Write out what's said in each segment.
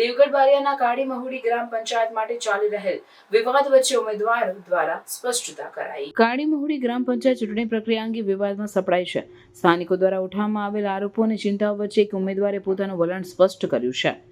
દેવગઢ બારિયાના કાળી મહુડી ગ્રામ પંચાયત માટે ચાલી રહેલ વિવાદ વચ્ચે ઉમેદવારો દ્વારા સ્પષ્ટતા કરાઈ. કાળી મહુડી ગ્રામ પંચાયત ચૂંટણી પ્રક્રિયા અંગે વિવાદમાં સપડાય છે. સ્થાનિકો દ્વારા ઉઠાવવામાં આવેલ આરોપો અને ચિંતાઓ વચ્ચે એક ઉમેદવારે પોતાનું વલણ સ્પષ્ટ કર્યું છે.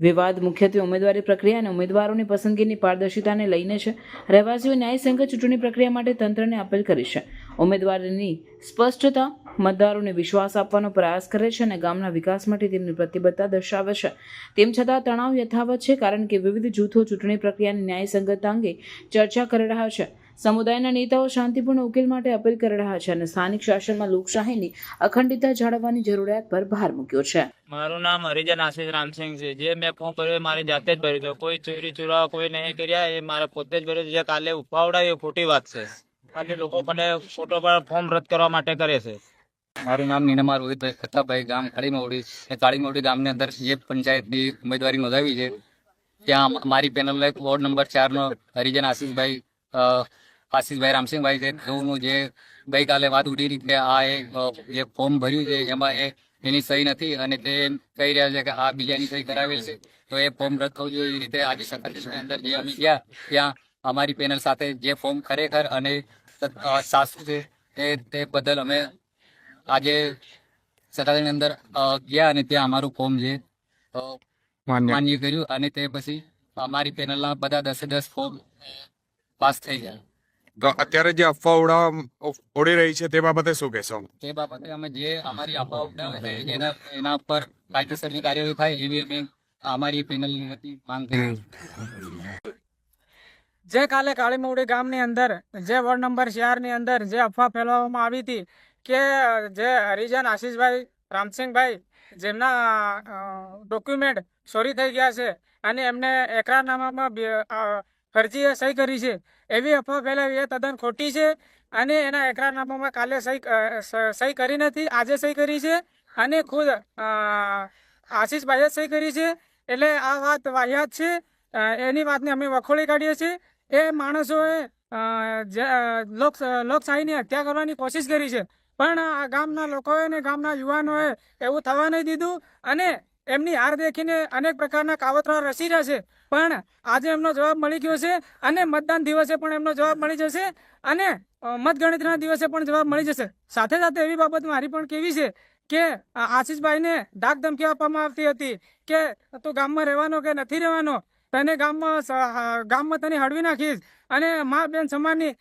વિવાદ મુખ્યત્વે ઉમેદવારી પ્રક્રિયા અને ઉમેદવારોની પસંદગીની પારદર્શિતાને લઈને છે. રહેવાસીઓ ન્યાયસંગત ચૂંટણી પ્રક્રિયા માટે તંત્રને અપીલ કરી છે. ઉમેદવારની સ્પષ્ટતા, મતદારોને વિશ્વાસ આપવાનો પ્રયાસ કરે છે અને ગામના વિકાસ માટે તેમની પ્રતિબદ્ધતા દર્શાવે છે. તેમ છતાં તણાવ યથાવત છે, કારણ કે વિવિધ જૂથો ચૂંટણી પ્રક્રિયાની ન્યાયસંગતતા અંગે ચર્ચા કરી રહ્યા છે. સમુદાયના નેતાઓ શાંતિપૂર્ણ ઉકેલ માટે અપીલ કરી રહ્યા છે અને સ્થાનિક શાસનમાં લોકશાહીની અખંડિતતા જાળવવાની જરૂરિયાત પર ભાર મૂક્યો છે. મારું નામ હરિજન આશીષ રામસિંહ છે. જે મેં ફોન કર્યો મારી જાતે જ ભરી દો કોઈ ચોરી ચોરાવા કોઈ નહીં કર્યા એ મારે પોતે જ ભર્યો જે કાલે ઉપાવડાય એ ખોટી વાત છે. અને લોકો મને ફોટો પર ફોર્મ રદ કરવા માટે કરે છે. મારું નામ નીનામા રોહિતભાઈ ખતાભાઈ ગામ કાળીમોડી એ કાળીમોડી ગામની અંદર જે પંચાયતની ઉમેદવારી નોંધાવી છે ત્યાં મારી પેનલ એક વોર્ડ નંબર ચારનો હરિજન આશીષભાઈ આશીષભાઈ રામસિંહભાઈ છે તેઓનું જે ગઈકાલે વાત ઉઠી હતી કે આ જે ફોર્મ ભર્યું છે એમાં એ એની સહી નથી અને તે કહી રહ્યા છે કે આ બીજાની સહી કરાવેલ છે. તો એ ફોર્મ રદ થવું જોઈએ એ રીતે આજે સત્તાધીશની અંદર જે અમે ગયા ત્યાં અમારી પેનલ સાથે જે ફોર્મ ખરેખર અને સાસુ છે તે તે બદલ અમે આજે સત્તાધારની અંદર ગયા અને ત્યાં અમારું ફોર્મ છે માન્ય કર્યું અને તે પછી અમારી પેનલના બધા દસે દસ ફોર્મ પાસ થઈ ગયા તો અત્યારે જે અફવા ઉડાવવા ઉડી રહી છે તે બાબતે શું કહેશો? તે બાબતે અમે જે અમારી અફવા ઉડાવે છે એના એના પર કાયદેસરની કાર્યવાહી થાય એવી અમે અમારી પેનલની વતી માંગ કરી જે કાલે કાળીમુડી ગામની અંદર જે વોર્ડ નંબર ચારની અંદર જે અફવા ફેલાવવામાં આવી હતી કે જે હરિજન આશીષભાઈ રામસિંહભાઈ જેમના ડોક્યુમેન્ટ ચોરી થઈ ગયા છે અને એમને એકરારનામામાં ફરજીએ સહી કરી છે. એવી અફવા ફેલાવી. એ તદ્દન ખોટી છે અને એના એકરારનામામાં કાલે સહી સહી કરી નથી. આજે સહી કરી છે અને ખુદ આશીષભાઈએ સહી કરી છે. એટલે આ વાત વાહિયાત છે. એની વાતને અમે વખોડી કાઢીએ છીએ. એ માણસોએ લોકશાહીની હત્યા કરવાની કોશિશ કરી છે. પણ આ ગામના લોકોએ ને ગામના યુવાનોએ એવું થવા નહીં દીધું અને એમની હાર દેખીને અનેક પ્રકારના કાવતરા રસી રહ્યા છે. પણ આજે એમનો જવાબ મળી ગયો છે અને મતદાન દિવસે પણ એમનો જવાબ મળી જશે અને મતગણતરીના દિવસે પણ જવાબ મળી જશે. સાથે સાથે એવી બાબત મારી પણ કેવી છે કે આશીષભાઈને ડાક ધમકી આપવામાં આવતી હતી કે, તું ગામમાં રહેવાનો કે નથી રહેવાનો? તને ગામમાં ગામમાં તને હળવી નાખીશ અને મા બેન સમાનની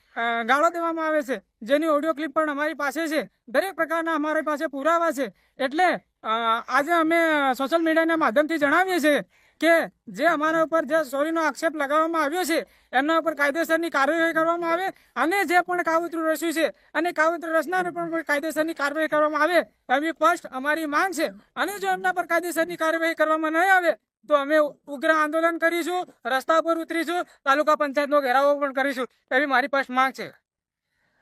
ગાળો દેવામાં આવે છે. જેની ઓડિયો ક્લિપ પણ અમારી પાસે છે. દરેક પ્રકારના અમારી પાસે પુરાવા છે. એટલે આજે અમે સોશિયલ મીડિયાના માધ્યમથી જણાવીએ છીએ કે જે અમારા ઉપર જે ચોરીનો આક્ષેપ લગાવવામાં આવ્યો છે એમના ઉપર કાયદેસરની કાર્યવાહી કરવામાં આવે અને જે પણ કાવતરું રચ્યું છે અને કાવતરું રચનાર પણ કાયદેસરની કાર્યવાહી કરવામાં આવે, એવી ફર્સ્ટ અમારી માંગ છે. અને જો એમના પર કાયદેસરની કાર્યવાહી કરવામાં નહીં આવે, તો અમે ઉગ્ર આંદોલન કરીશું, રસ્તા પર ઉતરીશું, તાલુકા પંચાયતનો ઘેરાવો પણ કરીશું, એવી મારી ફર્સ્ટ માંગ છે.